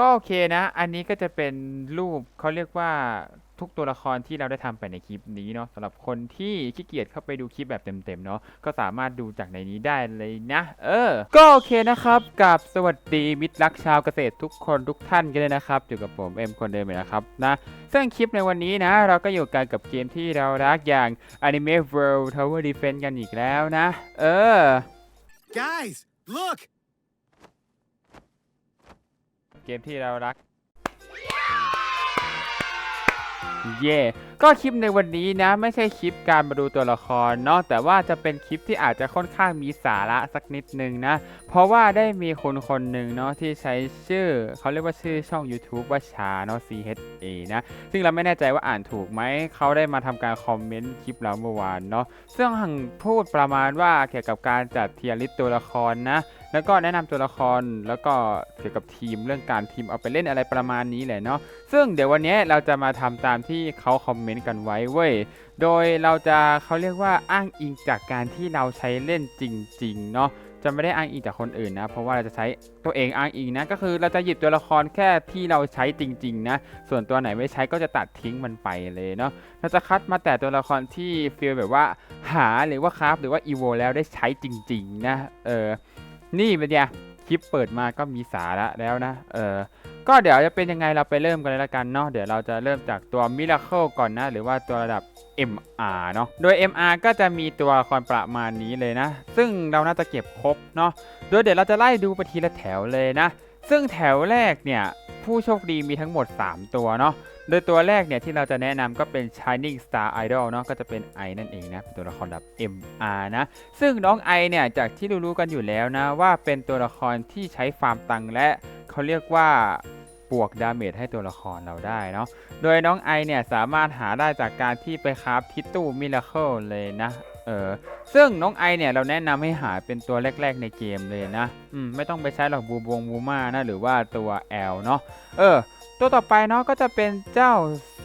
ก็โอเคนะ อันนี้ก็จะเป็นรูปเขาเรียกว่าทุกตัวละครที่เราได้ทำไปในคลิปนี้เนาะสำหรับคนที่ขี้เกียจเข้าไปดูคลิปแบบเต็มๆเนาะก็สามารถดูจากในนี้ได้เลยนะ เออ ก็โอเคนะครับกับสวัสดีมิตรรักชาวเกษตรทุกคนทุกท่านกันเลยนะครับอยู่กับผมเอ็มคนเดิมเลยนะครับนะซึ่งคลิปในวันนี้นะ เราก็อยู่กันกับเกมที่เรารักอย่าง Anime World Tower Defense กันอีกแล้วนะ เออ Guys, look! เกมที่เรารัก เย่ก็คลิปในวันนี้นะ ไม่ใช่คลิปการมาดูตัวละครเนาะแต่ว่าจะเป็นคลิปที่อาจจะค่อนข้างมีสาระสักนิดนึงนะ เพราะว่าได้มีคนคนหนึ่งเนาะที่ใช้ชื่อ เขาเรียกว่าชื่อช่อง YouTube ว่าชาเนาะ C H A นะ ซึ่งเราไม่แน่ใจว่าอ่านถูกไหม เขาได้มาทำการคอมเมนต์คลิปเราเมื่อวานเนาะซึ่งพูดประมาณว่าเกี่ยวกับการจัดเทียริสตัวละครนะ แล้วก็แนะนำตัวละครแล้วก็เกี่ยวกับทีมเรื่องการทีมเอาไปเล่นอะไรประมาณนี้แหละเนาะซึ่งเดี๋ยววันนี้เราจะมาทำตามที่เขาคอมเมนต์กันไว้เว้ยโดยเราจะเขาเรียกว่าอ้างอิงจากการที่เราใช้เล่นจริงๆเนาะจะไม่ได้อ้างอิงจากคนอื่นนะ เพราะว่าเราจะใช้ตัวเองอ้างอิงนะ ก็คือเราจะหยิบตัวละครแค่ที่เราใช้จริง ๆ นะ ส่วนตัวไหนไม่ใช้ก็จะตัดทิ้งมันไปเลยเนาะ เราจะคัดมาแต่ตัวละครที่ฟีลแบบว่าหาหรือว่าคราฟหรือว่าอีโวแล้วได้ใช้จริง ๆ นะ เออ นี่เป็นไงคลิปเปิดมาก็มีสาระแล้วนะ เออก็เดี๋ยวจะเป็นยังไงเราไปเริ่มกันเลยละกันเนาะ เดี๋ยวเราจะเริ่มจากตัว Miracle ก่อนนะ หรือว่าตัวระดับ MR เนาะ โดย MR ก็จะมีตัวละครประมาณนี้เลยนะ ซึ่งเราน่าจะเก็บครบเนาะ โดยเดี๋ยวเราจะไล่ดูไปทีละแถวเลยนะ ซึ่งแถวแรกเนี่ยผู้โชคดีมีทั้งหมด 3 ตัวเนาะ โดยตัวแรกเนี่ยที่เราจะแนะนำก็เป็น Shining Star Idol เนาะก็จะเป็นไอนั่นเองนะเป็นตัวละครแบบ MR นะ ซึ่งน้องไอเนี่ยจากที่รู้ๆกันอยู่แล้วนะว่าเป็นตัวละครที่ใช้ฟาร์มตังและเขาเรียกว่าบวกดาเมจให้ตัวละครเราได้เนาะ โดยน้องไอเนี่ยสามารถหาได้จากการที่ไปคราฟทิตตู้มิราเคิลเลยนะ ออ ซึ่งน้องไอเนี่ยเราแนะนำให้หาเป็นตัวแรก ๆ ในเกมเลยนะ อืม ไม่ต้องไปใช้หรอกบูบงบูมานะ หรือว่าตัวแอลเนาะ เออ ตัวต่อไปเนาะก็จะเป็นเจ้า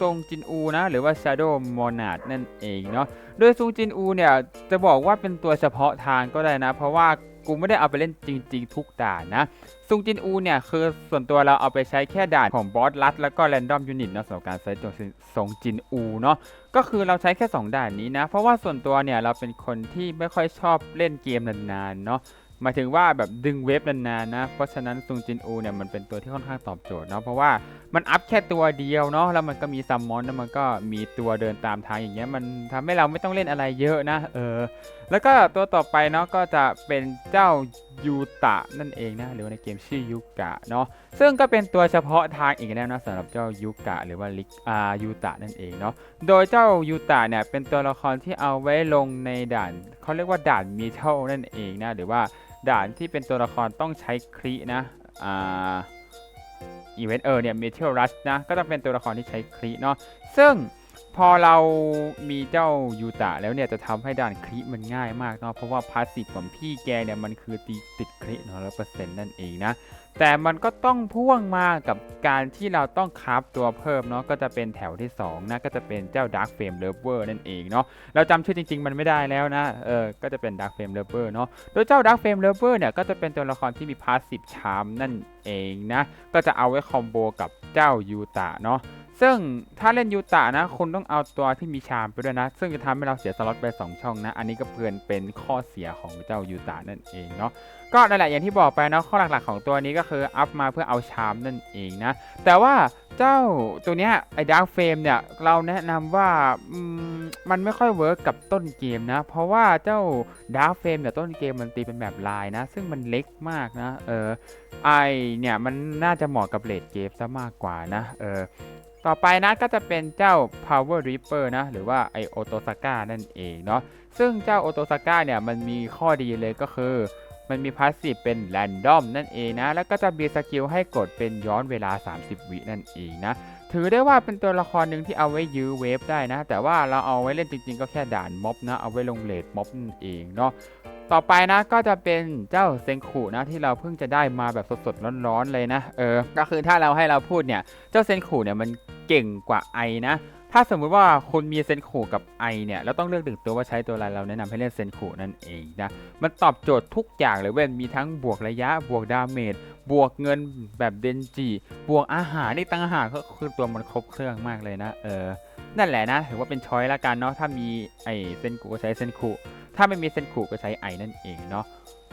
ซงจินอูนะ หรือว่า Shadow monad นั่นเองเนาะ โดยซงจินอูเนี่ยจะบอกว่าเป็นตัวเฉพาะทางก็ได้นะ เพราะว่า กูไม่ได้เอาไปเล่นจริง ๆ ทุกด่านนะซุงจินอูเนี่ยคือส่วนตัวเราเอาไปใช้แค่ด่านของบอสลัดแล้วก็แรนดอมยูนิตเนาะสำหรับการใช้ตัวซงจินอูเนาะก็คือเราใช้แค่ 2 ด่านนี้นะ เพราะว่าส่วนตัวเนี่ยเราเป็นคนที่ไม่ค่อยชอบเล่นเกมนานๆเนาะ หมายถึงว่าแบบดึงเวฟนานๆนะ เพราะฉะนั้นซุงจินอูเนี่ยมันเป็นตัวที่ค่อนข้างตอบโจทย์เนาะเพราะว่ามันอัพแค่ตัวเดียวเนาะแล้วมันก็มีซัมมอนแล้วมันก็มีตัวเดินตามทางอย่างเงี้ยมันทำให้เราไม่ต้องเล่นอะไรเยอะนะเออแล้วก็ตัวต่อไปเนาะก็จะเป็นเจ้า ยูตะนั่นเองนะหรือว่าในเกมชื่อยูกะเนาะซึ่งก็เป็นตัวเฉพาะทางอีกแล้วนะสำหรับเจ้ายูกะหรือว่าลิกอายูตะนั่นเองเนาะโดยเจ้ายูตะเนี่ยเป็นตัวละครที่เอาไว้ลงในด่านเขาเรียกว่าด่านมีเทลนั่นเองนะหรือว่าด่านที่เป็นตัวละครต้องใช้ครินะอ่าอีเวนต์เออเนี่ยเมเทลรัชนะก็ต้องเป็นตัวละครที่ใช้คลีเนาะซึ่ง พอเรามีเจ้ายูตะแล้วเนี่ยจะทำให้ด่านคลีมันง่ายมากเนาะเพราะว่าพาสซีฟของพี่แกเนี่ยมันคือตีติดคลีเนาะร้อเปอร์เซ็นต์นั่นเองนะ แต่มันก็ต้องพ่วงมากับการที่เราต้องคราฟตัวเพิ่มเนาะก็จะเป็นแถวที่2นะก็จะเป็นเจ้า Dark Flame Lover นั่นเองเนาะเราจำชื่อจริง ๆ มันไม่ได้แล้วนะเออก็จะเป็น Dark Flame Lover เนาะโดยเจ้า Dark Flame Lover เนี่ยก็จะเป็นตัวละครที่มีพาสซีฟชามนั่นเองนะก็จะเอาไว้คอมโบกับเจ้ายูตะเนาะ ซึ่งถ้าเล่นยูตะนะคุณต้องเอาตัวที่มีชามไปด้วยนะ ซึ่งจะทำให้เราเสียสล็อตไป 2 ช่องนะ อันนี้ก็เพื่อนเป็นข้อเสียของเจ้ายูตะนั่นเองเนาะก็นั่นแหละอย่างที่บอกไปเนาะข้อหลักๆของตัวนี้ก็คืออัพมาเพื่อเอาชามนั่นเองนะ แต่ว่าเจ้าตัวเนี้ยไอ้ดาร์เฟรมเนี่ยเราแนะนำว่ามมันไม่ค่อยเวิร์กกับต้นเกมนะ เพราะว่าเจ้าดาร์เฟรมเนี่ยต้นเกมมันตีเป็นแบบลายนะ ซึ่งมันเล็กมากนะ เออไอเนี่ยมันน่าจะเหมาะกับเลดเกมซะมากกว่านะ เออ ต่อไปนะก็จะเป็นเจ้า Power Reaper นะ หรือว่าไอโอโตซาก้านั่นเองเนาะซึ่งเจ้าโอโตซาก้าเนี่ยมันมีข้อดีเลยก็คือ มันมีพาสซีฟเป็นแรนดอมนั่นเองนะ แล้วก็จะมีสกิลให้กดเป็นย้อนเวลา 30 วินั่นเองนะ ถือได้ว่าเป็นตัวละครหนึ่งที่เอาไว้ยื้อเวฟได้นะ แต่ว่าเราเอาไว้เล่นจริงๆ ก็แค่ด่านม็อบนะ เอาไว้ลงเลดม็อบนั่นเองเนาะ ต่อไปนะก็จะเป็นเจ้าเซงคุนะที่เราเพิ่งจะได้มาแบบสดๆร้อนๆเลยนะเออก็คือถ้าเราให้เราพูดเนี่ยเจ้าเซนคุเนี่ยมันเก่งกว่าไอนะถ้าสมมุติว่าคุณมีเซนคูกับไอเนี่ยแล้วต้องเลือกหนึ่งตัวว่าใช้ตัวอะไรเราแนะนำให้เล่นเซนคูนั่นเองนะมันตอบโจทย์ทุกอย่างเลยเว้ยมีทั้งบวกระยะบวกดาเมจบวกเงินแบบเดนจิบวกอาหารนี่ตั้งหากก็คือตัวมันครบเครื่องมากเลยนะเออนั่นแหละนะถือว่าเป็นช้อยละกันเนาะถ้ามีไอเซนคูก็ใช้เซนคู ถ้าไม่มีเซนคูก็ใช้ไอนั่นเองเนาะ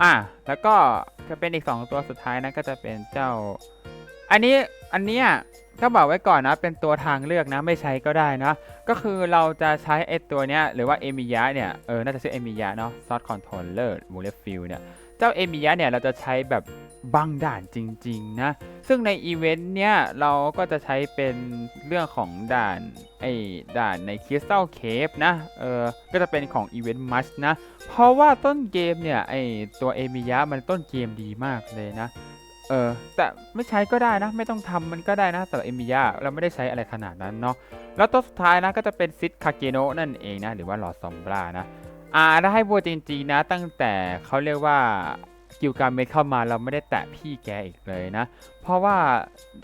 อะแล้วก็จะเป็นอีกสองตัวสุดท้ายนะก็จะเป็นเจ้า อันนี้อันเนี้ยก็บอกไว้ก่อนนะเป็นตัวทางเลือกนะไม่ใช้ก็ได้นะก็คือเราจะใช้ไอตัวเนี้ยหรือว่าเอมิยะเนี่ยเออน่าจะชื่อเอมิยะเนาะซอสคอนโทรลเลอร์มูเลฟิลเนี่ย เจ้าเอมิยะเนี่ยเราจะใช้แบบบางด่านจริง ๆ นะ ซึ่งในอีเวนต์เนี่ยเราก็จะใช้เป็นเรื่องของด่านไอ้ด่านในคริสตัลเคฟนะ เออก็จะเป็นของอีเวนต์มัชนะ เพราะว่าต้นเกมเนี่ยไอ้ตัวเอมิยะมันต้นเกมดีมากเลยนะ เออแต่ไม่ใช้ก็ได้นะ ไม่ต้องทำมันก็ได้นะสำหรับเอมิยาเราไม่ได้ใช้อะไรขนาดนั้นเนาะ แล้วตัวสุดท้ายนะก็จะเป็นซิดคาเกโนนั่นเองนะ หรือว่าหลอดซอมบรานะ อ่าถ้าให้บัวจริงๆนะ ตั้งแต่เขาเรียกว่ากิวการเมดเข้ามาเราไม่ได้แตะพี่แกอีกเลยนะ เพราะว่า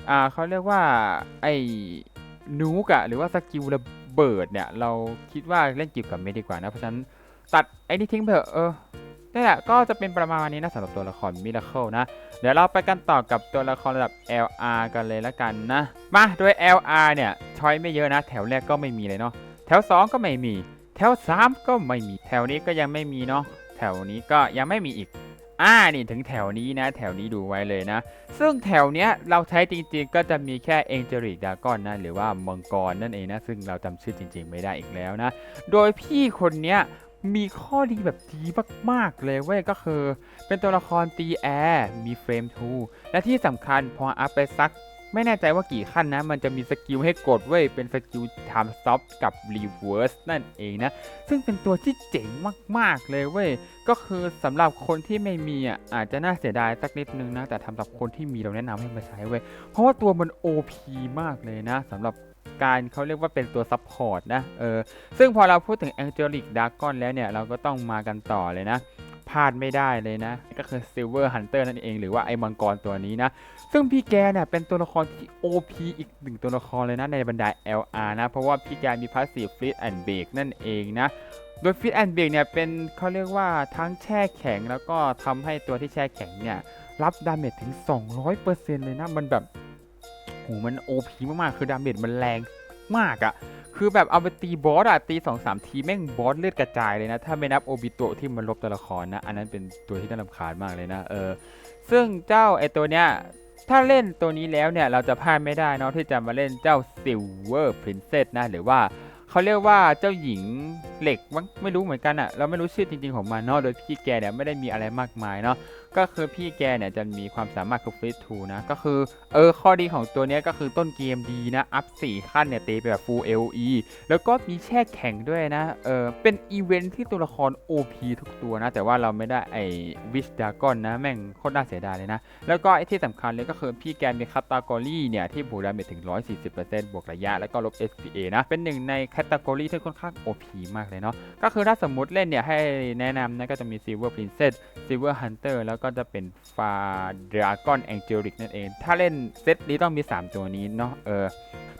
อ่าเขาเรียกว่าไอ้นูกอะหรือว่าสกิลระเบิดเนี่ย เราคิดว่าเล่นกิวกับเมดดีกว่านะเพราะฉะนั้นตัดไอ้นี่ทิ้งไปเถอะเออนี่แหละก็จะเป็นประมาณนี้นะสำหรับตัวละครมิราเคิลนะ เดี๋ยวเราไปกันต่อกับตัวละครระดับ LR กันเลยละกันนะ มาโดย LR เนี่ยช้อยไม่เยอะนะ แถวแรกก็ไม่มีเลยเนาะแถว 2 ก็ไม่มี แถว 3 ก็ไม่มีแถวนี้ก็ยังไม่มีเนาะแถวนี้ก็ยังไม่มีอีกอ่านี่ถึงแถวนี้นะ แถวนี้ดูไว้เลยนะ ซึ่งแถวเนี้ยเราใช้จริงๆ ก็จะมีแค่เองเจริกดากอนนะ หรือว่ามังกรนั่นเองนะ ซึ่งเราจำชื่อจริง ๆ ไม่ได้อีกแล้วนะ โดยพี่คนเนี้ยมีข้อดีแบบดีมากๆเลยเว้ยก็คือ เป็นตัวละครตีแอร์มีเฟรม2และที่สำคัญพออัพไปสัก ไม่แน่ใจว่ากี่ขั้นนะ มันจะมีสกิลให้กดเว้ย เป็นสกิล time stop กับ reverse นั่นเองนะ ซึ่งเป็นตัวที่เจ๋งมากๆเลยเว้ย ก็คือสำหรับคนที่ไม่มีอะอาจจะน่าเสียดายสักนิดนึงนะ แต่สำหรับคนที่มีเราแนะนำให้มาใช้เว้ย เพราะว่าตัวมัน OP มากเลยนะสำหรับการเขาเรียกว่าเป็นตัวซัพพอร์ตนะ เออ ซึ่งพอเราพูดถึง Angelic Dragon แล้วเนี่ย เราก็ต้องมากันต่อเลยนะพลาดไม่ได้เลยนะ ก็คือ Silver Hunter นั่นเอง หรือว่าไอ้มังกรตัวนี้นะ ซึ่งพี่แกเนี่ยเป็นตัวละครที่ OP อีกหนึ่งตัวละครเลยนะในบรรดา LR นะ เพราะว่าพี่แกมี Passive Fleet and Break นั่นเองนะ โดย Fleet and Break เนี่ยเป็นเขาเรียกว่าทั้งแช่แข็งแล้วก็ทำให้ตัวที่แช่แข็งเนี่ย รับดาเมจถึง 200%เลยนะ มันแบบโหมัน OP มากๆ คือดาเมจมันแรงมากอะคือแบบเอาไปตีบอสอะตี2อสทีแม่งบอสเลือดกระจายเลยนะ ถ้าไม่นับโอบิโตะที่มันลบตัวละครนะ อันนั้นเป็นตัวที่น่ารำคาญมากเลยนะเออซึ่งเจ้าไอตัวเนี้ย ถ้าเล่นตัวนี้แล้วเนี่ย เราจะพลาดไม่ได้เนาะที่จะมาเล่นเจ้า Silver Princess นะ หรือว่าเขาเรียกว่าเจ้าหญิงเหล็กมั้งไม่รู้เหมือนกันอะเราไม่รู้ชื่อจริงๆของมันเนาะโดยพี่แกเนี่ยไม่ได้มีอะไรมากมายเนาะ ก็คือพี่แกเนี่ยจะมีความสามารถคือฟิตทูนะ ก็คือเออข้อดีของตัวนี้ก็คือต้นเกมดีนะ อัพ 4 ขั้นเนี่ยตีไปแบบ full LE แล้วก็มีแช่แข็งด้วยนะเออเป็นอีเวนท์ที่ตัวละคร OP ทุกตัวนะ แต่ว่าเราไม่ได้ไอวิชดากอนนะ แม่งโคตรน่าเสียดายเลยนะ แล้วก็ไอ้ที่สำคัญเลยก็คือพี่แกมีคัตตากรีเนี่ย ที่บวกดาเมจถึง 140%บวกระยะ แล้วก็ลบ SPA นะ เป็นหนึ่งในคตตากรีที่ค่อนข้าง OP มากเลยเนาะก็คือถ้าสมมติเล่นเนี่ยให้แนะนำนะก็จะมี Silver Princess Silver Hunter แล้วก็จะเป็นฟาดราก้อนแองเจลิกนั่นเอง ถ้าเล่นเซตนี้ต้องมี 3 ตัวนี้เนาะเออ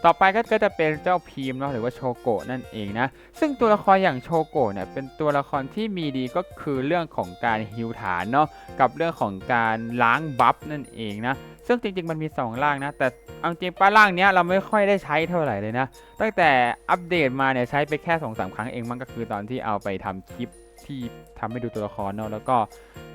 ต่อไปก็จะเป็นเจ้าพีมเนาะหรือว่าโชโกะนั่นเองนะ ซึ่งตัวละครอย่างโชโกะเนี่ยเป็นตัวละครที่มีดีก็คือเรื่องของการฮิวฐานเนาะกับเรื่องของการล้างบัฟนั่นเองนะ ซึ่งจริงๆมันมี2ร่างนะ แต่เอาจริงป้าร่างเนี้ยเราไม่ค่อยได้ใช้เท่าไหร่เลยนะ ตั้งแต่อัปเดตมาเนี่ยใช้ไปแค่2อสาครั้งเองมันก็คือตอนที่เอาไปทำคลิป ที่ทำให้ดูตัวละครเนาะแล้วก็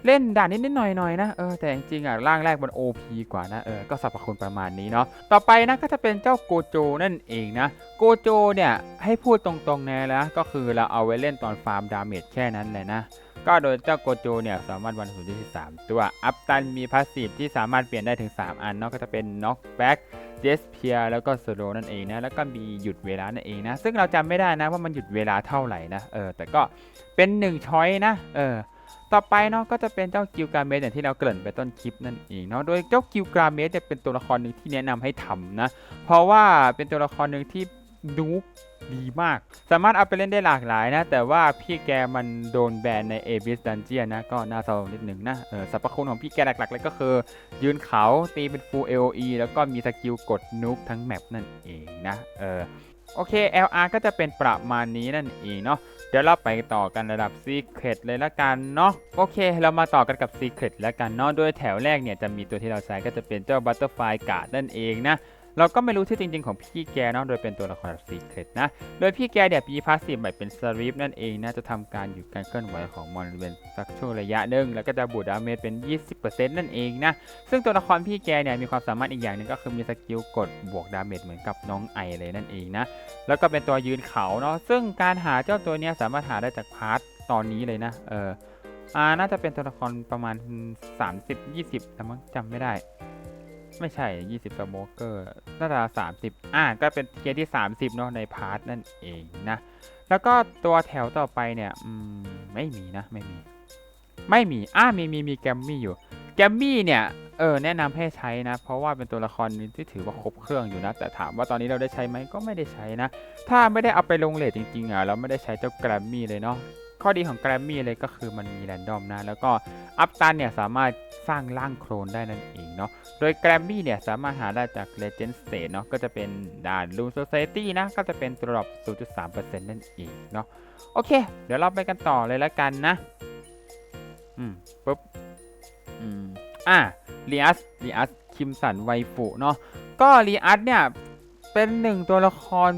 เล่นด่านนิดๆหน่อยๆน,นะเออแต่จริงๆอะร่างแรกมัน OP กว่านะเออก็สรรพคุณประมาณนี้เนาะต่อไปนะก็จะเป็นเจ้าโกโจนั่นเองนะโกโจเนี่ยให้พูดตรงๆแน่แล้วก็คือเราเอาไว้เล่นตอนฟาร์มดาเมจแค่นั้นแหละนะก็โดยเจ้าโกโจเนี่ยสามารถวันสูงที่3ตัว อัพตันมีพาสซีฟที่สามารถเปลี่ยนได้ถึง 3 อันเนาะก็จะเป็นน็อกแบ็กเจสเพียแล้วก็สโลนั่นเองนะแล้วก็มีหยุดเวลานั่นเองนะซึ่งเราจำไม่ได้นะว่ามันหยุดเวลาเท่าไหร่นะเออแต่ก็ เป็น1ช้อยนะ เออ ต่อไปเนาะก็จะเป็นเจ้ากิลการเมสอย่างที่เราเกริ่นไปต้นคลิปนั่นเองเนาะ โดยเจ้ากิลการเมสเนี่ยเป็นตัวละครหนึ่งที่แนะนำให้ทำนะ เพราะว่าเป็นตัวละครหนึ่งที่นูกดีมาก สามารถเอาไปเล่นได้หลากหลายนะ แต่ว่าพี่แกมันโดนแบนใน a b i s Dungeon นะ ก็น่าเศร้านิดหนึ่งนะ เออสรรพคุณของพี่แกหลักๆ เลยก็คือ ยืนเขาตีเป็น full AOE แล้วก็มีสกิลกดนุกทั้งแมปนั่นเองนะ เออโอเค LR ก็จะเป็นประมาณนี้นั่นเองเนาะ ดี๋ยวเราไปต่อกันระดับ Secret เลยละกันเนาะโอเค เรามาต่อกันกับ Secret แล้วกันเนาะโดยแถวแรกเนี่ยจะมีตัวที่เราใช้ก็จะเป็นเจ้า Butterfly Guard นั่นเองนะ เราก็ไม่รู้ชื่อจริง ๆ ของพี่แกเนาะโดยเป็นตัวละครแบบ Secret นะ โดยพี่แกเนี่ยมีพาสซีฟใหม่เป็น Sweep นั่นเองนะจะทำการอยู่การเคลื่อนไหวของมอนเป็นสักช่วงระยะหนึ่งแล้วก็จะบูดดาเมจเป็น 20%นั่นเองนะ ซึ่งตัวละครพี่แกเนี่ยมีความสามารถอีกอย่างหนึ่งก็คือมีสกิลกดบวกดาเมจเหมือนกับน้องไอเลยนั่นเองนะ แล้วก็เป็นตัวยืนเขาเนาะซึ่งการหาเจ้าตัวเนี้ยสามารถหาได้จากพาร์ทตอนนี้เลยนะ เอออ่าน่าจะเป็นตัวละครประมาณ 30 20แต่มั้งจำไม่ได้ ไม่ใช่ 20สโมเกอร์น่าจะ30 อ่า ก็เป็นเกียร์ที่ 30 เนาะในพาร์ทนั่นเองนะ แล้วก็ตัวแถวต่อไปเนี่ย อืม ไม่มีนะ ไม่มี ไม่มี อ่า มี มี มีแกมมี่อยู่ แกมมี่เนี่ย เออ แนะนำให้ใช้นะ เพราะว่าเป็นตัวละครที่ถือว่าครบเครื่องอยู่นะ แต่ถามว่าตอนนี้เราได้ใช้ไหมก็ไม่ได้ใช้นะ ถ้าไม่ได้เอาไปลงเลทจริงๆอะ เราไม่ได้ใช้เจ้าแกรมมี่เลยเนาะ ข้อดีของแกรมมี่เลยก็คือมันมีแรนดอมนะ แล้วก็อัพตันเนี่ยสามารถสร้างร่างโครนได้นั่นเองเนาะ โดยแกรมมี่เนี่ยสามารถหาได้จาก Legend State เนาะ ก็จะเป็นด่าน Loot Society นะ ก็จะเป็นตัวดรอป0.3%นั่นเองเนาะ โอเค เดี๋ยวเราไปกันต่อเลยแล้วกันนะ อืมปุ๊บ อืม อะลีอัสลีอัสคิมสันไวฟุเนาะ ก็ลีอัสเนี่ยเป็นหนึ่งตัวละคร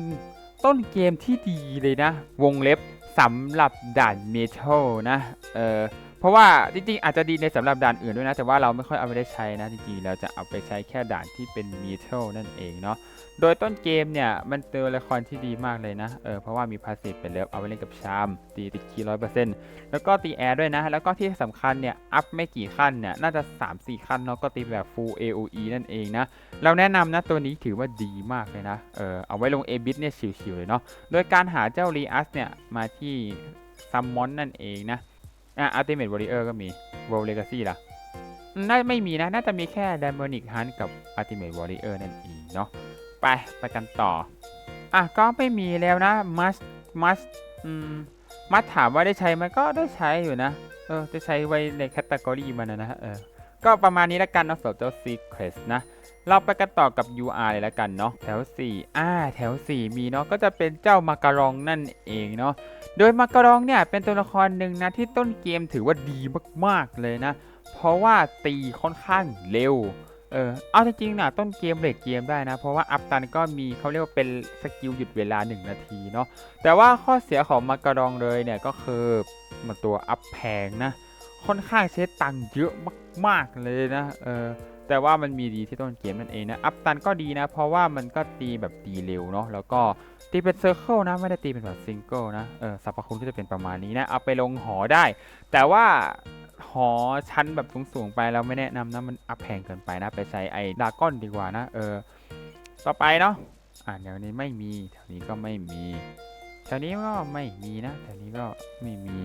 ต้นเกมที่ดีเลยนะ วงเล็บ สำหรับด่านเมทัลนะเออเพราะว่าจริงๆ อาจจะดีในสำหรับด่านอื่นด้วยนะ แต่ว่าเราไม่ค่อยเอาไปได้ใช้นะ จริงๆ เราจะเอาไปใช้แค่ด่านที่เป็นเมทัลนั่นเองเนาะ โดยต้นเกมเนี่ย มันเจอละครที่ดีมากเลยนะ เออ เพราะว่ามีพาสซีฟเป็นเลิฟเอาไปเล่นกับชาม ตีติดคีร้อยเปอร์เซ็นต์แล้วก็ตีแอร์ด้วยนะ แล้วก็ที่สำคัญเนี่ย อัพไม่กี่ขั้นเนี่ย น่าจะ 3-4 ขั้นเนาะก็ตีแบบ full AOE นั่นเองนะ เราแนะนำนะตัวนี้ถือว่าดีมากเลยนะ เออ เอาไว้ลง a b i t เนี่ยชิวๆเลยเนาะ โดยการหาเจ้า r ีอัสเนี่ย มาที่ซัมมอนนั่นเองนะ อะ Ultimate Warrior ก็มี World Legacy ล่ะน่าไม่มีนะ น่าจะมีแค่ Demonic Hunt กับ Ultimate Warrior นั่นเองเนาะ ไปไปกันต่อ อะก็ไม่มีแล้วนะ must must อืมมัดถามว่าได้ใช้ไหมก็ได้ใช้อยู่นะ เออจะใช้ไว้ในแคตตากรีมันนะนะเออก็ประมาณนี้แล้วกันนะสำหรับเจ้า Secret นะ เราไปกันต่อกับ UR เลยแล้วกันเนาะแถว 4 อ่า แถว 4 มีเนาะก็จะเป็นเจ้ามาการองนั่นเองเนาะโดยมาการองเนี่ยเป็นตัวละครหนึ่งนะที่ต้นเกมถือว่าดีมากๆเลยนะ เพราะว่าตีค่อนข้างเร็ว เออ เอาจริงๆนะต้นเกมเบรกเกมได้นะ เพราะว่าอัพตันก็มีเขาเรียกว่าเป็นสกิลหยุดเวลา 1 นาทีเนาะ แต่ว่าข้อเสียของมากรองเลยเนี่ยก็คือมันตัวอัพแพงนะ ค่อนข้างใช้ตังค์เยอะมากๆเลยนะ เออ แต่ว่ามันมีดีที่ต้นเกมนั่นเองนะ อัพตันก็ดีนะ เพราะว่ามันก็ตีแบบตีเร็วเนาะ แล้วก็ตีเป็นเซอร์เคิลนะ ไม่ได้ตีเป็นแบบซิงเกิลนะ เออสรรพคุณก็จะเป็นประมาณนี้นะ เอาไปลงหอได้ แต่ว่า หอชั้นแบบสูงๆไปเราไม่แนะนำนะมันอัพแพงเกินไปนะไปใช้ไอ้ดากอนดีกว่านะ เออ ต่อไปเนาะอ่าแถวนี้ไม่มีแถวนี้ก็ไม่มีแถวนี้ก็ไม่มีนะแถวนี้ก็ไม่มี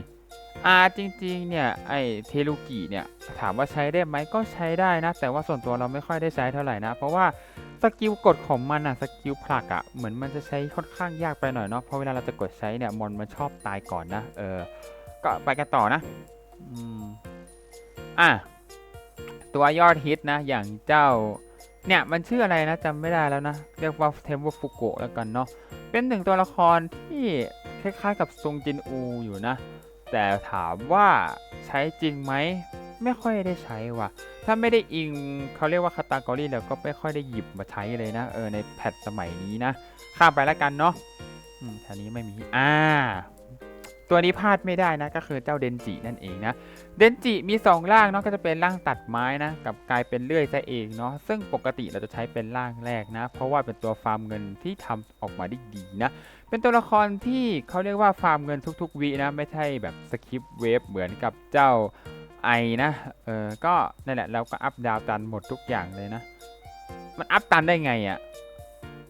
อ่าจริงๆ เนี่ย ไอเทลูกิเนี่ย ถามว่าใช้ได้ไหมก็ใช้ได้นะ แต่ว่าส่วนตัวเราไม่ค่อยได้ใช้เท่าไหร่นะ เพราะว่าสกิลกดของมันอะสกิลผลักอะเหมือนมันจะใช้ค่อนข้างยากไปหน่อยเนาะเพราะเวลาเราจะกดใช้เนี่ยมอนมันชอบตายก่อนนะ เออ ก็ไปกันต่อนะ อืมอะ ตัวยอดฮิตนะ อย่างเจ้า เนี่ยมันชื่ออะไรนะจำไม่ได้แล้วนะ เรียกว่าเทมโ f ฟุโกะแล้วกันเนาะ เป็นหนึ่งตัวละครที่คล้ายๆกับซงจินอูอยู่นะ แต่ถามว่าใช้จริงไหม ไม่ค่อยได้ใช้ว่ะ ถ้าไม่ได้อิงเขาเรียกว่าคาตากรีแล้วก็ไม่ค่อยได้หยิบมาใช้เลยนะ เออในแพทสมัยนี้นะ ข้ามไปแล้วกันเนาะอืมแถวนี้ไม่มี อ่า ตัวนี้พลาดไม่ได้นะก็คือเจ้าเดนจินั่นเองนะเดนจิมี 2 ร่างเนาะก็จะเป็นร่างตัดไม้นะกับกลายเป็นเลื่อยซะเองเนาะซึ่งปกติเราจะใช้เป็นร่างแรกนะ เพราะว่าเป็นตัวฟาร์มเงินที่ทำออกมาได้ดีนะเป็นตัวละครที่เขาเรียกว่าฟาร์มเงินทุกๆวินะไม่ใช่แบบสคริปเวฟเหมือนกับเจ้าไอนะเออก็นั่นแหละเราก็อัพดาวตันหมดทุกอย่างเลยนะ มันอัพตันได้ไงอะ่ะ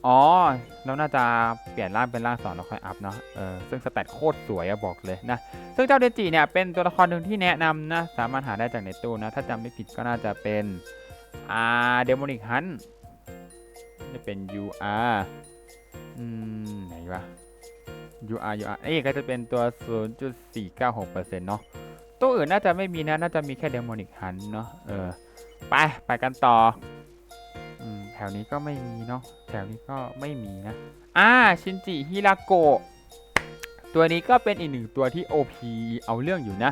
อ๋อเราน่าจะเปลี่ยนร่างเป็นร่างสองแล้วค่อยอัพเนาะ เออ ซึ่งสแตทโคตรสวยอะบอกเลยนะ ซึ่งเจ้าเดจิเนี่ยเป็นตัวละครหนึ่งที่แนะนำนะ สามารถหาได้จากในตู้นะ ถ้าจำไม่ผิดก็น่าจะเป็น อ่า เดมอนิกฮันจะเป็น UR อืม ไหนวะ UR UR เอ้ยก็จะเป็นตัว 0.496%เนาะ ตัวอื่นน่าจะไม่มีนะ น่าจะมีแค่เดมอนิกฮันเนาะ เออ ไป ไปกันต่อ วนี้ก็ไม่มีเนาะแถวนี้ก็ไม่มีนะ อ่าชินจิฮิราโกะตัวนี้ก็เป็นอีกหนึ่งตัวที่ OP เอาเรื่องอยู่นะ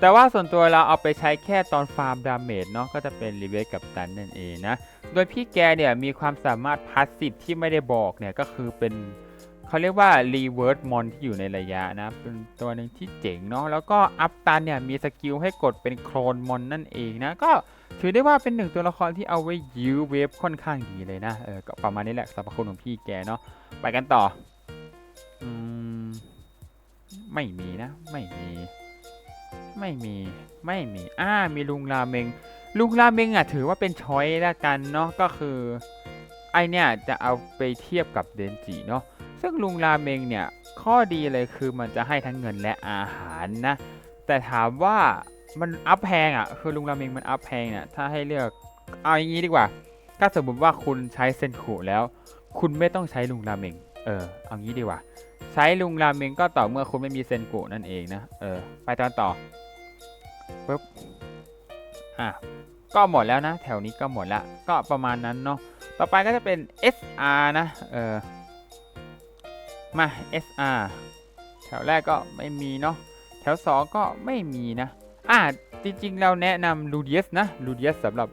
แต่ว่าส่วนตัวเราเอาไปใช้แค่ตอนฟาร์มดาเมจเนาะก็จะเป็นรีเวทกับตันนั่นเองนะ โดยพี่แกเนี่ยมีความสามารถพาสซีฟที่ไม่ได้บอกเนี่ยก็คือเป็น เขาเรียกว่ารีเวิร์สมอนที่อยู่ในระยะนะ เป็นตัวหนึ่งที่เจ๋งเนาะ แล้วก็อัพตันเนี่ยมีสกิลให้กดเป็นโคลนมอนนั่นเองนะ ก็ถือได้ว่าเป็นหนึ่งตัวละครที่เอาไว้ยื้อเวฟค่อนข้างดีเลยนะ เออ ก็ประมาณนี้แหละสรรพคุณของพี่แกเนาะ ไปกันต่อ อืม ไม่มีนะ ไม่มี ไม่มี ไม่มี อ่า มีลุงราเมง ลุงราเมงอะถือว่าเป็นช้อยละกันเนาะ ก็คือ ไอเนี่ยจะเอาไปเทียบกับเดนจิเนาะ ซึ่งลุงราเมงเนี่ย ข้อดีเลยคือมันจะให้ทั้งเงินและอาหารนะ แต่ถามว่ามันอัพแพงอะ คือลุงราเมงมันอัพแพงเนี่ยถ้าให้เลือกเอาอย่างนี้ดีกว่า ถ้าสมมติว่าคุณใช้เซนคุแล้ว คุณไม่ต้องใช้ลุงราเมง เออ เอางี้ดีกว่า ใช้ลุงราเมงก็ต่อเมื่อคุณไม่มีเซนกุนั่นเองนะ เออ ไปตอนต่อปึ๊บอะก็หมดแล้วนะ แถวนี้ก็หมดละ ก็ประมาณนั้นเนาะ ต่อไปก็จะเป็น SR นะ เออ มา SR แถวแรกก็ไม่มีเนาะแถว 2 ก็ไม่มีนะ อ่าจริงๆ เราแนะนำลูเดียสนะลูเดียสสำหรับ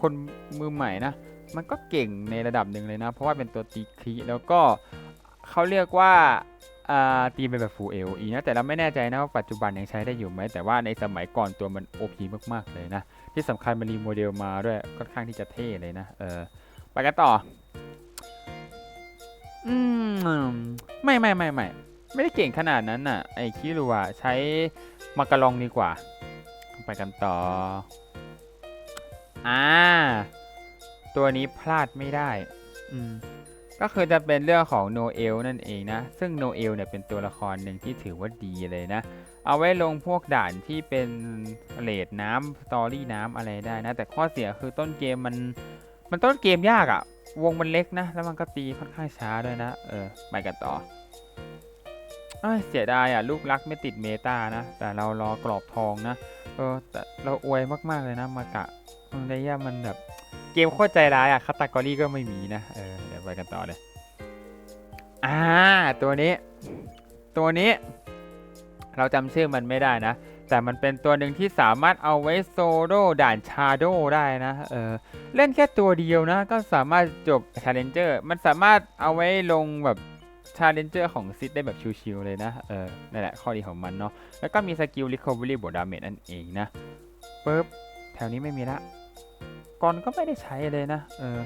คนมือใหม่นะ มันก็เก่งในระดับหนึ่งเลยนะ เพราะว่าเป็นตัวตีคลีแล้วก็เขาเรียกว่าตีเป็นแบบฟูเอลีนะ แต่เราไม่แน่ใจนะว่าปัจจุบันยังใช้ได้อยู่ไหม แต่ว่าในสมัยก่อนตัวมัน OP มาก ๆ เลยนะ ที่สำคัญมันรีโมเดลมาด้วยค่อนข้างที่จะเท่เลยนะ เออไปกันต่อ อืมไม่ไม่ไม่ไม่ไม่ได้เก่งขนาดนั้นน่ะ ไอ้คิรัวใช้มากระลองดีกว่า ไปกันต่อ อ่า ตัวนี้พลาดไม่ได้ อืมก็คือจะเป็นเรื่องของโนเอลนั่นเองนะ ซึ่งโนเอลเนี่ยเป็นตัวละครหนึ่งที่ถือว่าดีเลยนะ เอาไว้ลงพวกด่านที่เป็นเลดน้ำสตอรี่น้ำอะไรได้นะ แต่ข้อเสียคือต้นเกมมัน มันต้นเกมยากอะ่ะ วงมันเล็กนะ แล้วมันก็ตีค่อนข้างช้าด้วยนะ เออ ไปกันต่อเอ้ยเสียดายอะ ลูกรักไม่ติดเมตานะ แต่เรารอกรอบทองนะ เออ แต่เราอวยมากๆเลยนะ มากะเรย่ามันแบบ เกมโคตรใจร้ายอะคาตากรีก็ไม่มีนะ เออ เดี๋ยวไปกันต่อเลย อ่า ตัวนี้ ตัวนี้ เราจำชื่อมันไม่ได้นะ แต่มันเป็นตัวหนึ่งที่สามารถเอาไว้โซโล่ด่านชาโดได้นะเออเล่นแค่ตัวเดียวนะ ก็สามารถจบชาเลนเจอร์มันสามารถเอาไว้ลงแบบชาเลนเจอร์ของซิดได้แบบชิวๆเลยนะเออนั่นแหละข้อดีของมันเนาะแล้วก็มีสกิล Recovery บวกดาเมจนั่นเองนะปึ๊บแถวนี้ไม่มีละก่อนก็ไม่ได้ใช้เลยนะเออ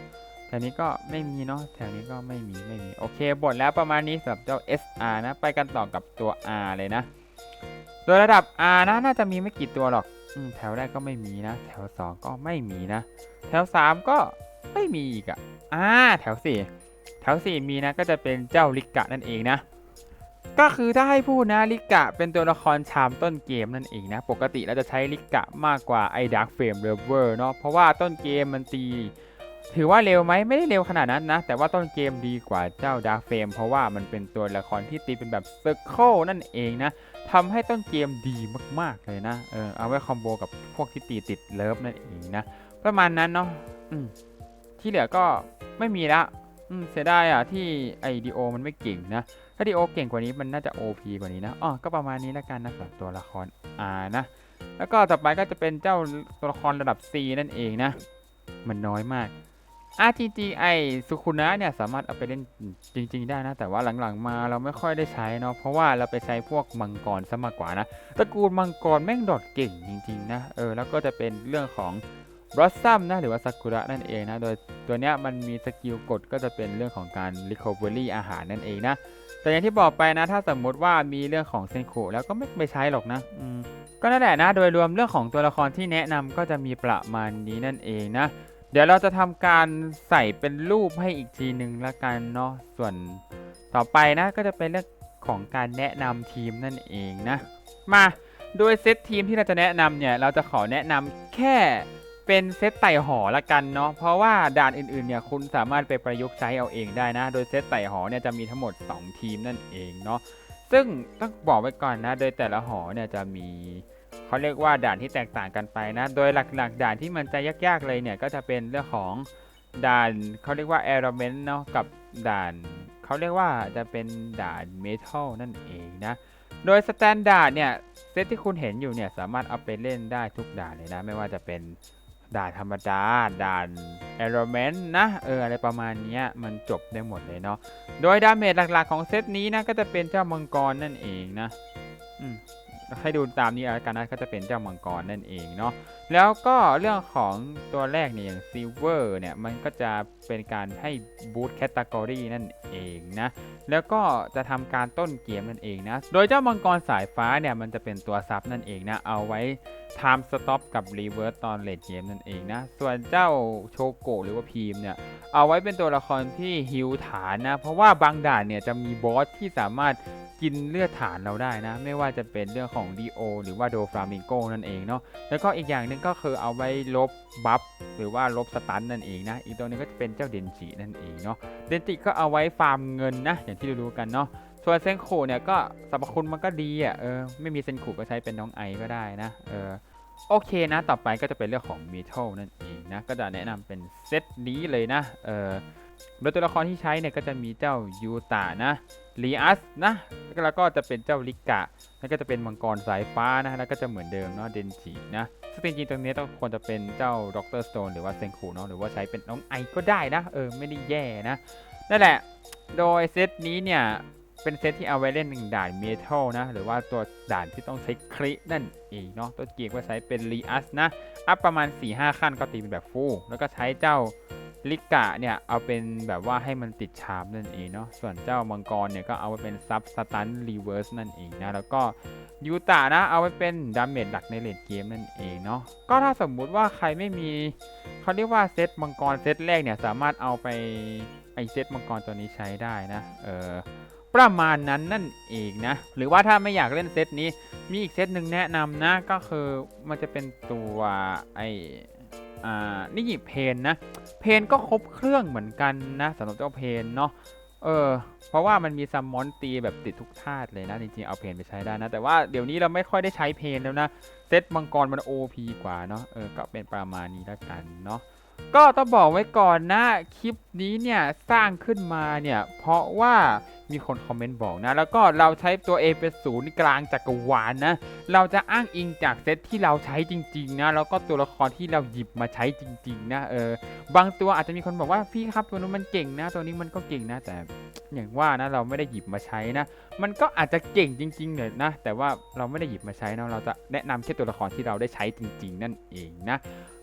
แถวนี้ก็ไม่มีเนาะแถวนี้ก็ไม่มีไม่มีโอเคบทแล้วประมาณนี้สำหรับเจ้า SR นะ ไปกันต่อกับตัว R เลยนะ โดยระดับ R นะน่าจะมีไม่กี่ตัวหรอกอแถวแรกก็ไม่มีนะ แถว 2 ก็ไม่มีนะ แถว 3 ก็ไม่มีอีกอะอ่าแถว 4 แถว 4 มีนะก็จะเป็นเจ้าลิกะนั่นเองนะ ก็คือถ้าให้พูดนะลิกะเป็นตัวละครชามต้นเกมนั่นเองนะ ปกติเราจะใช้ลิกะมากกว่าไอ้ดักเฟรมเรเวอร์เนาะ เพราะว่าต้นเกมมันตี ถือว่าเร็วไหมไม่ได้เร็วขนาดนั้นนะ แต่ว่าต้นเกมดีกว่าเจ้าดาร์เฟมเพราะว่ามันเป็นตัวละครที่ตีเป็นแบบเซอร์เคิลนั่นเองนะ ทำให้ต้นเกมดีมากๆเลยนะ เออเอาไว้คอมโบกับพวกที่ตีติดเลิฟนั่นเองนะ ประมาณนั้นเนาะที่เหลือก็ไม่มีละเสียดายอะที่ไอดีโอมันไม่เก่งนะ ถ้าดีโอเก่งกว่านี้มันน่าจะ OP กว่านี้นะ อ๋อ ก็ประมาณนี้แล้วกันนะสำหรับตัวละคร R นะ แล้วก็ต่อไปก็จะเป็นเจ้าตัวละครระดับ C นั่นเองนะ มันน้อยมาก RGG ไอสุคุนะเนี่ยสามารถเอาไปเล่นจริง ๆ ได้นะ แต่ว่าหลังๆมาเราไม่ค่อยได้ใช้เนาะเพราะว่าเราไปใช้พวกมังกรซะมากกว่านะตระกูลมังกรแม่งดอดเก่งจริงๆนะเออแล้วก็จะเป็นเรื่องของบ o อสซัมนะหรือว่าซากุระนั่นเองนะโดยตัวเนี้ยมันมีสกิลกดก็จะเป็นเรื่องของการ recovery อาหารนั่นเองนะแต่อย่างที่บอกไปนะ ถ้าสมมุติว่ามีเรื่องของเซนโคแล้วก็ไม่ไปใช้หรอกนะก็นั่นแหละนะโดยรวมเรื่องของตัวละครที่แนะนำก็จะมีประมาณนี้นั่นเองนะ เดี๋ยวเราจะทำการใส่เป็นรูปให้อีกทีหนึ่งละกันเนาะส่วนต่อไปนะก็จะเป็นเรื่องของการแนะนำทีมนั่นเองนะ มาโดยเซตทีมที่เราจะแนะนำเนี่ยเราจะขอแนะนำแค่เป็นเซตไต่หอละกันเนาะเพราะว่าด่านอื่นๆเนี่ยคุณสามารถไปประยุกต์ใช้เอาเองได้นะ โดยเซตไต่หอเนี่ยจะมีทั้งหมด 2 ทีมนั่นเองเนาะซึ่งต้องบอกไว้ก่อนนะ โดยแต่ละหอเนี่ยจะมี เขาเรียกว่าด่านที่แตกต่างกันไปนะ โดยหลักๆ ด่านที่มันจะยากๆเลยเนี่ยก็จะเป็นเรื่องของด่านเขาเรียกว่า element เนาะกับด่านเขาเรียกว่าจะเป็นด่านเมทัลนั่นเองนะ โดยสแตนดาร์ดเนี่ยเซตที่คุณเห็นอยู่เนี่ยสามารถเอาไปเล่นได้ทุกด่านเลยนะ ไม่ว่าจะเป็นด่านธรรมดา ด่านเอลเมนต์นะ เอออะไรประมาณนี้มันจบได้หมดเลยเนาะ โดยดาเมจหลักๆของเซตนี้นะก็จะเป็นเจ้ามังกรนั่นเองนะ อืม ให้ดูตามนี้แล้วกันนะก็จะเป็นเจ้ามังกรนั่นเองเนาะแล้วก็เรื่องของตัวแรกเนี่ยอย่างซิลเวอร์เนี่ย มันก็จะเป็นการให้บูตแคตตากรีนั่นเองนะ แล้วก็จะทำการต้นเกมนั่นเองนะ โดยเจ้ามังกรสายฟ้าเนี่ย มันจะเป็นตัวซับนั่นเองนะ เอาไว้ time stop กับ reverse ตอนเลดเกมนั่นเองนะ ส่วนเจ้าโชโกหรือว่าพีมเนี่ย เอาไว้เป็นตัวละครที่ฮิวฐานนะ เพราะว่าบางด่านเนี่ยจะมีบอสที่สามารถกินเลือดฐานเราได้นะ ไม่ว่าจะเป็นเรื่องของดีโอหรือว่าโดฟลามิงโกนั่นเองเนาะ แล้วก็อีกอย่างหนึ่งก็คือเอาไว้ลบบัฟหรือว่าลบสตันนั่นเองนะ อีกตัวนึงก็จะเป็นเจ้าเดนจินั่นเองเนาะ เดนจิก็เอาไว้ฟาร์มเงินนะ อย่างที่รู้กันเนาะ ส่วนเซนคูเนี่ยก็สรรพคุณมันก็ดีอะ เออ ไม่มีเซนคูก็ใช้เป็นน้องไอก็ได้นะ เออ โอเคนะ ต่อไปก็จะเป็นเรื่องของเมทัลนั่นเองนะ ก็จะแนะนำเป็นเซตนี้เลยนะ เออโดยตัวละครที่ใช้เนี่ยก็จะมีเจ้ายูตานะลีอัสนะ แล้วก็จะเป็นเจ้าลิกะ แล้วก็จะเป็นมังกรสายฟ้านะ แล้วก็จะเหมือนเดิมเนาะ เดนจินะ ซึ่งจริงๆตรงนี้ต้องควรจะเป็นเจ้าด็อกเตอร์สโตนหรือว่าเซนคูเนาะหรือว่าใช้เป็นน้องไอก็ได้นะ เออ ไม่ได้แย่นะ นั่นแหละ โดยเซตนี้เนี่ย เป็นเซตที่เอาไว้เล่นหนึ่งด่านเมทัลนะ หรือว่าตัวด่านที่ต้องใช้ครินั่นเองเนาะตัวเกียร์ก็ใช้เป็นรีอัสนะ อัพประมาณ 4-5 ขั้นก็ตีเป็นแบบฟูลแล้วก็ใช้เจ้า ลิกะเนี่ยเอาเป็นแบบว่าให้มันติดชามนั่นเองเนาะส่วนเจ้ามังกรเนี่ยก็เอาไว้เป็นซับสตันรีเวิร์สนั่นเองนะแล้วก็ยูตะนะเอาไว้เป็นดาเมจหลักในเลดเกมนั่นเองเนาะก็ถ้าสมมุติว่าใครไม่มีเขาเรียกว่าเซตมังกรเซตแรกเนี่ยสามารถเอาไปไอเซตมังกรตัวนี้ใช้ได้นะเออประมาณนั้นนั่นเองนะ หรือว่าถ้าไม่อยากเล่นเซตนี้มีอีกเซตหนึ่งแนะนำนะก็คือมันจะเป็นตัวไอ อ่านี่หยิบเพนนะ เพนก็ครบเครื่องเหมือนกันนะสำหรับเจ้าเพนเนาะเออเพราะว่ามันมีซัมมอนตีแบบติดทุกธาตุเลยนะ จริงๆ เอาเพนไปใช้ได้นะ แต่ว่าเดี๋ยวนี้เราไม่ค่อยได้ใช้เพนแล้วนะ เซตมังกรมัน OP กว่าเนาะเออก็เป็นประมาณนี้แล้วกันเนาะก็ต้องบอกไว้ก่อนนะ คลิปนี้เนี่ย สร้างขึ้นมาเนี่ย เพราะว่ามีคนคอมเมนต์บอกนะ แล้วก็เราใช้ตัว A เป็นศูนย์กลางจักรวาลนะ เราจะอ้างอิงจากเซตที่เราใช้จริง ๆ นะ แล้วก็ตัวละครที่เราหยิบมาใช้จริง ๆ นะ เออ บางตัวอาจจะมีคนบอกว่าพี่ครับตัวนู้นมันเก่งนะ ตัวนี้มันก็เก่งนะ แต่อย่างว่านะเราไม่ได้หยิบมาใช้นะ มันก็อาจจะเก่งจริงๆเนี่ยนะ แต่ว่าเราไม่ได้หยิบมาใช้นะเราจะแนะนำแค่ตัวละครที่เราได้ใช้จริง ๆ นั่นเองนะ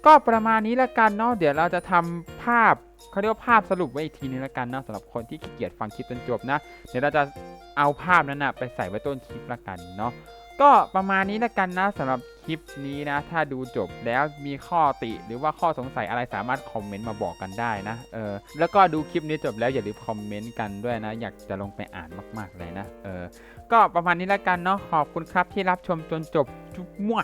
ก็ประมาณนี้ละกันเนาะ เดี๋ยวเราจะทำภาพ เขาเรียกว่าภาพสรุปไว้อีกทีนึงละกันนะสำหรับคนที่ขี้เกียจฟังคลิปจนจบนะ เดี๋ยวเราจะเอาภาพนั้นนะไปใส่ไว้ต้นคลิปละกันเนาะก็ประมาณนี้ละกันนะสำหรับคลิปนี้นะ ถ้าดูจบแล้วมีข้อติหรือว่าข้อสงสัยอะไรสามารถคอมเมนต์มาบอกกันได้นะเออแล้วก็ดูคลิปนี้จบแล้วอย่าลืมคอมเมนต์กันด้วยนะ อยากจะลงไปอ่านมาก ๆเลยนะเออก็ประมาณนี้ละกันเนาะขอบคุณครับที่รับชมจนจบจุ๊บมั่ว